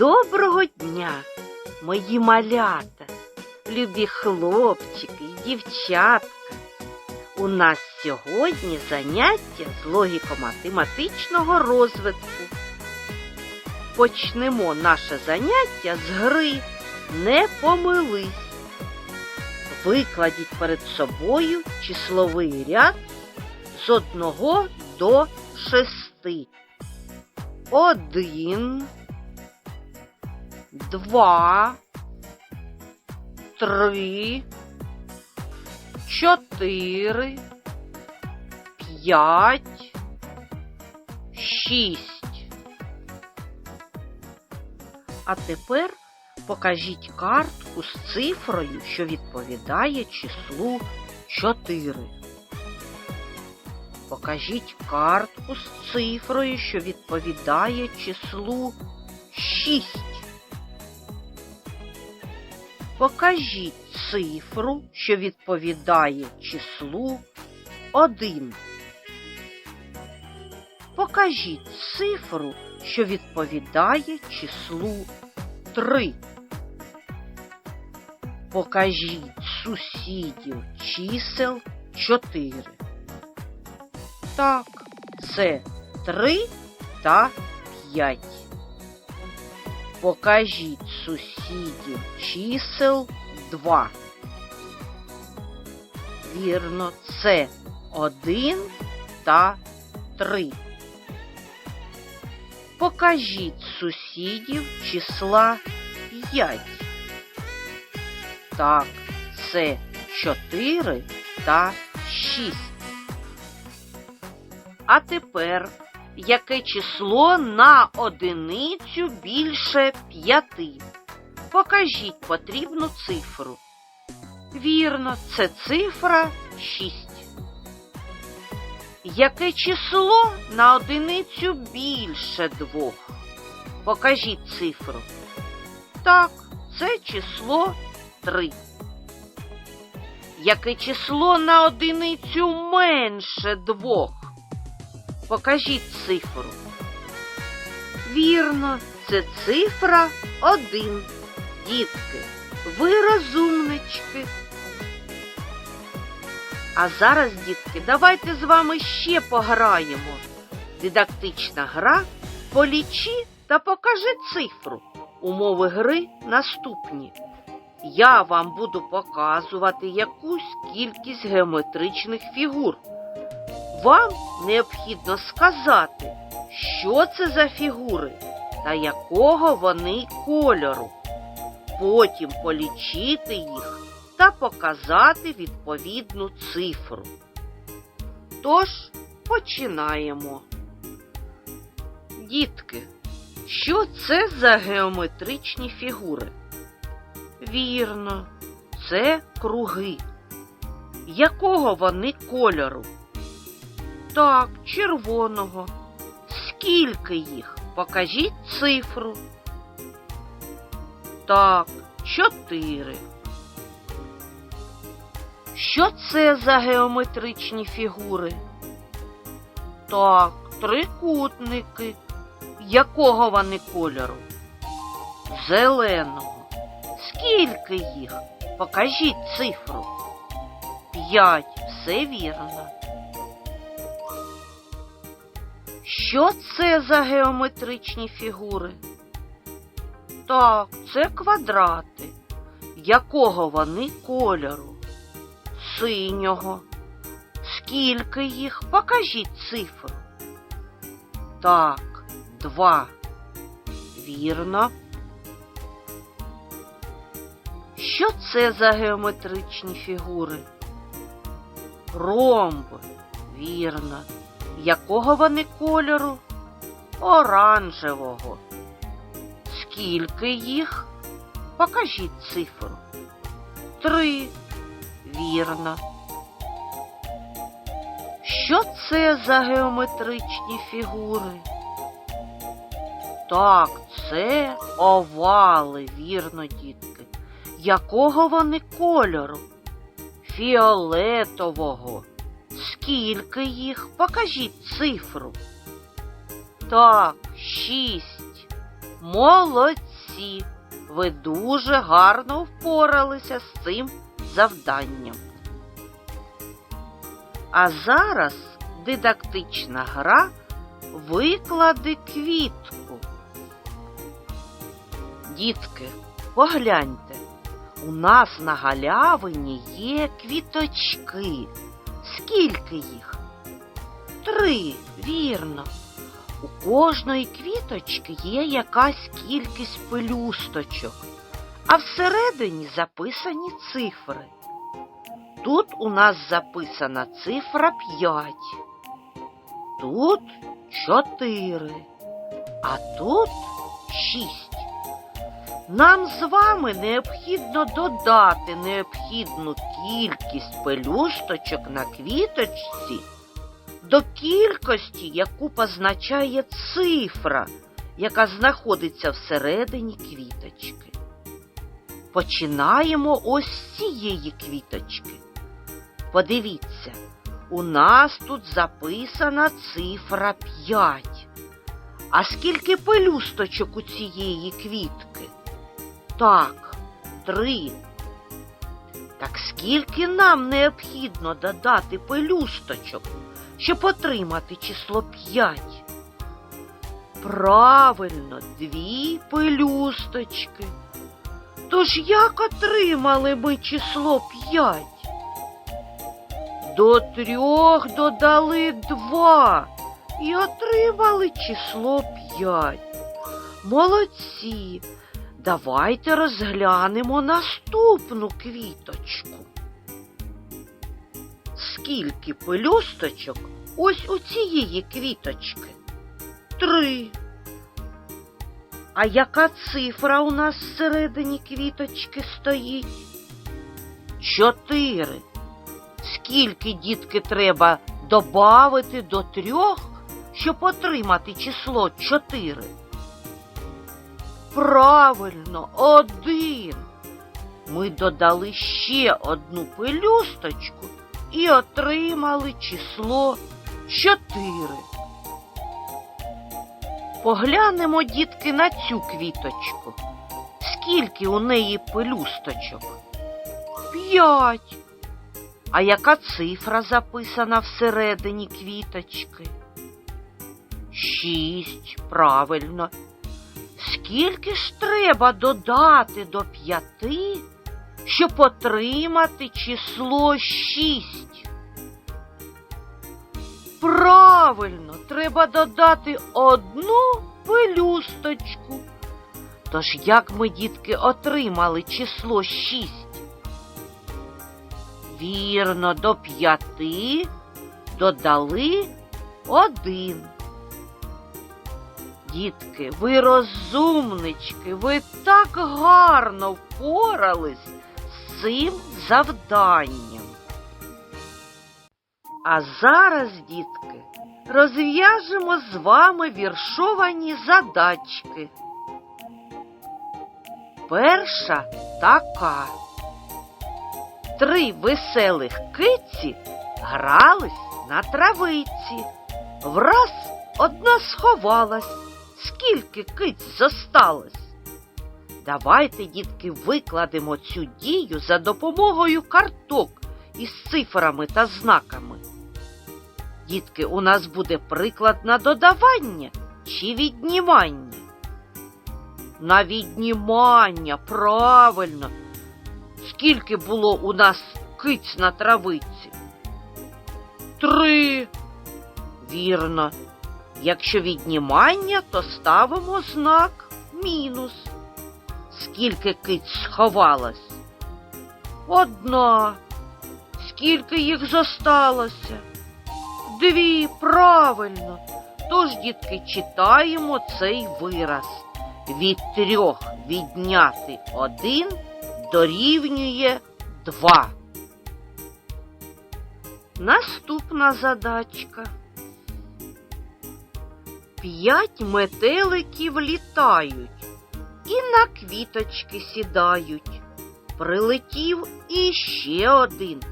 Доброго дня, мої малята, любі хлопчики і дівчатка. У нас сьогодні заняття з логіко-математичного розвитку. Почнемо наше заняття з гри Не помились. Викладіть перед собою числовий ряд з одного до шести. Один, два, три, чотири, п'ять, шість. А тепер покажіть картку з цифрою, що відповідає числу 4. Покажіть картку з цифрою, що відповідає числу 6. Покажіть цифру, що відповідає числу 1. Покажіть цифру, що відповідає числу 3. Покажіть сусідів чисел 4. Так, це 3 та 5. Покажіть сусідів чисел 2. Вірно, це 1 та 3. Покажіть сусідів числа 5. Так, це 4 та 6. А тепер яке число на одиницю більше 5? Покажіть потрібну цифру. Вірно, це цифра 6. Яке число на одиницю більше двох? Покажіть цифру. Так, це число 3. Яке число на одиницю менше двох? Покажіть цифру. Вірно, це цифра 1. Дітки, ви розумнички. А зараз, дітки, давайте з вами ще пограємо. Дидактична гра полічи та покажи цифру. Умови гри наступні. Я вам буду показувати якусь кількість геометричних фігур. Вам необхідно сказати, що це за фігури та якого вони кольору. Потім полічити їх та показати відповідну цифру. Тож, починаємо. Дітки, що це за геометричні фігури? Вірно, це круги. Якого вони кольору? Так, червоного. Скільки їх? Покажіть цифру. Так, чотири. Що це за геометричні фігури? Так, трикутники. Якого вони кольору? Зеленого. Скільки їх? Покажіть цифру. П'ять. Все вірно. Що це за геометричні фігури? Так, це квадрати. Якого вони кольору? Синього. Скільки їх? Покажіть цифру. Так, два. Вірно. Що це за геометричні фігури? Ромб. Вірно. Якого вони кольору? Оранжевого. Скільки їх? Покажіть цифру. Три. Вірно. Що це за геометричні фігури? Так, це овали, вірно, дітки. Якого вони кольору? Фіолетового. Скільки їх? Покажіть цифру. Так, шість. Молодці. Ви дуже гарно впоралися з цим завданням. А зараз дидактична гра виклади квітку. Дітки, погляньте, у нас на галявині є квіточки. Скільки їх? Три, вірно. У кожної квіточки є якась кількість пелюсточок, а всередині записані цифри. Тут у нас записана цифра 5, тут 4, а тут 6. Нам з вами необхідно додати необхідну кількість пелюсточок на квіточці до кількості, яку позначає цифра, яка знаходиться всередині квіточки. Починаємо ось з цієї квіточки. Подивіться, у нас тут записана цифра 5. А скільки пелюсточок у цієї квітки? Так, три. Так скільки нам необхідно додати пелюсточок, щоб отримати число 5? Правильно, дві пелюсточки. Тож як отримали ми число 5? До трьох додали два і отримали число 5. Молодці. Давайте розглянемо наступну квіточку. Скільки пелюсточок ось у цієї квіточки? Три. А яка цифра у нас всередині квіточки стоїть? Чотири. Скільки дітки треба добавити до трьох, щоб отримати число чотири? Правильно, один. Ми додали ще одну пелюсточку і отримали число чотири. Поглянемо, дітки, на цю квіточку. Скільки у неї пелюсточок? П'ять. А яка цифра записана всередині квіточки? Шість, правильно. Скільки ж треба додати до п'яти, щоб отримати число шість? Правильно, треба додати одну пелюсточку. Тож як ми, дітки, отримали число шість? Вірно, до п'яти додали один. Дітки, ви розумнички, ви так гарно впорались з цим завданням. А зараз, дітки, розв'яжемо з вами віршовані задачки. Перша така. Три веселих киці грались на травиці. Враз одна сховалась. Скільки киць зосталось? Давайте, дітки, викладемо цю дію за допомогою карток із цифрами та знаками. Дітки, у нас буде приклад на додавання чи віднімання? На віднімання, правильно. Скільки було у нас киць на травиці? Три. Вірно. Якщо віднімання, то ставимо знак мінус. Скільки киць сховалось? Одна. Скільки їх зосталося? Дві, правильно. Тож, дітки, читаємо цей вираз. Від трьох відняти один дорівнює два. Наступна задачка. П'ять метеликів літають і на квіточки сідають. Прилетів іще один,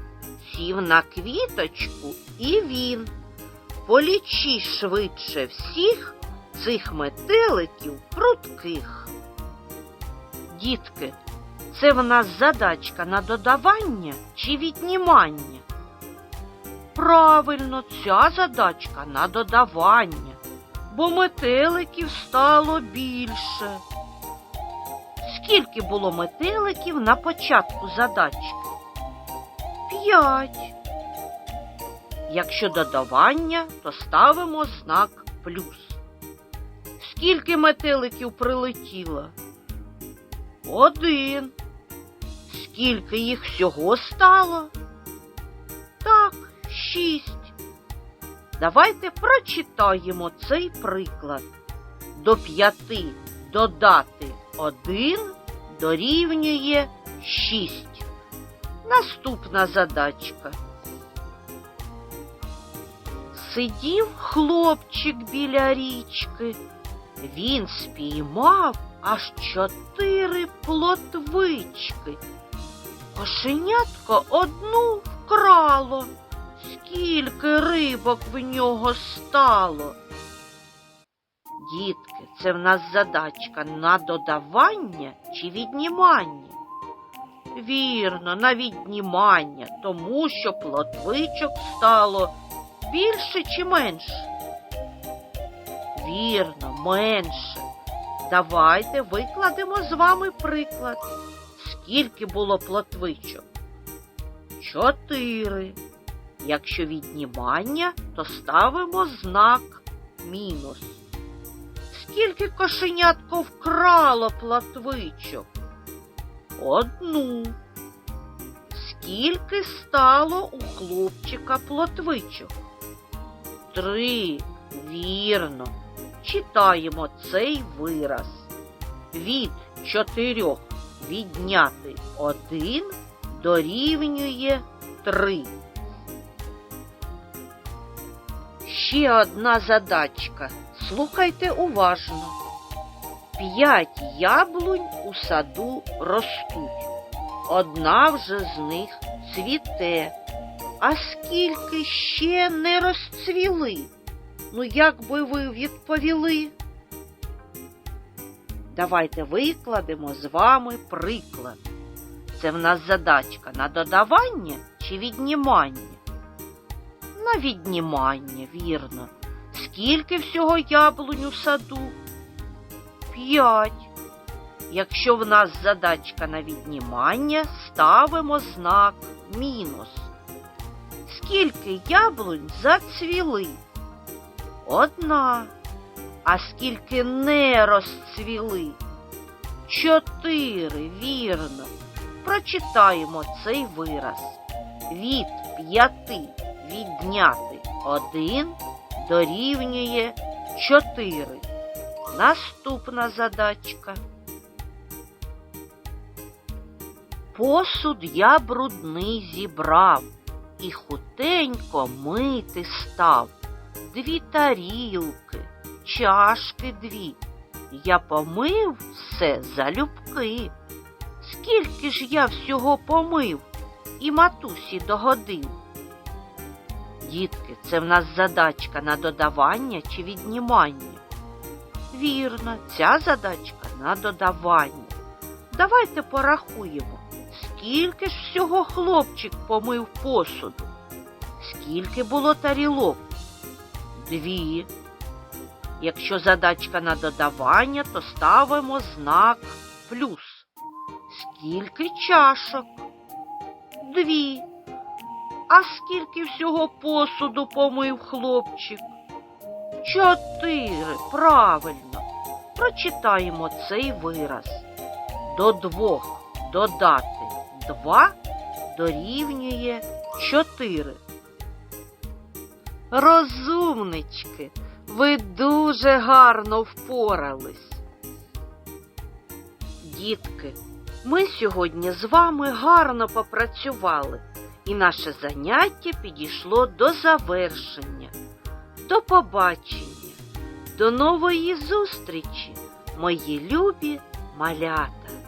сів на квіточку і він. Полічи швидше всіх цих метеликів прутких. Дітки, це в нас задачка на додавання чи віднімання? Правильно, ця задачка на додавання, бо метеликів стало більше. Скільки було метеликів на початку задачки? П'ять. Якщо додавання, то ставимо знак плюс. Скільки метеликів прилетіло? Один. Скільки їх всього стало? Так, шість. Давайте прочитаємо цей приклад. До п'яти додати один дорівнює шість. Наступна задачка. Сидів хлопчик біля річки. Він спіймав аж чотири плотвички. Кошенятко одну вкрало. Скільки рибок в нього стало? Дітки, це в нас задачка на додавання чи віднімання? Вірно, на віднімання, тому що плотвичок стало більше чи менше? Вірно, менше. Давайте викладемо з вами приклад. Скільки було плотвичок? Чотири. Якщо віднімання, то ставимо знак мінус. Скільки кошенятко вкрало плотвичок? Одну. Скільки стало у хлопчика плотвичок? Три. Вірно. Читаємо цей вираз. Від чотирьох відняти один дорівнює три. Ще одна задачка. Слухайте уважно. П'ять яблунь у саду ростуть. Одна вже з них цвіте, а скільки ще не розцвіли? Ну, як би ви відповіли? Давайте викладемо з вами приклад. Це в нас задачка на додавання чи віднімання? На віднімання, вірно. Скільки всього яблунь у саду? П'ять. Якщо в нас задачка на віднімання, ставимо знак мінус. Скільки яблунь зацвіли? Одна. А скільки не розцвіли? Чотири, вірно. Прочитаємо цей вираз. Від п'яти відняти один дорівнює чотири. Наступна задачка. Посуд я брудний зібрав і хутенько мити став. Дві тарілки, чашки дві. Я помив все залюбки. Скільки ж я всього помив і матусі догодив? Дітки, це в нас задачка на додавання чи віднімання. Вірно, ця задачка на додавання. Давайте порахуємо, скільки ж всього хлопчик помив посуду. Скільки було тарілок? Дві. Якщо задачка на додавання, то ставимо знак плюс. Скільки чашок? Дві. А скільки всього посуду помив хлопчик? Чотири. Правильно. Прочитаємо цей вираз. До двох додати два дорівнює чотири. Розумнички, ви дуже гарно впорались. Дітки, ми сьогодні з вами гарно попрацювали, і наше заняття підійшло до завершення. До побачення, до нової зустрічі, мої любі малята.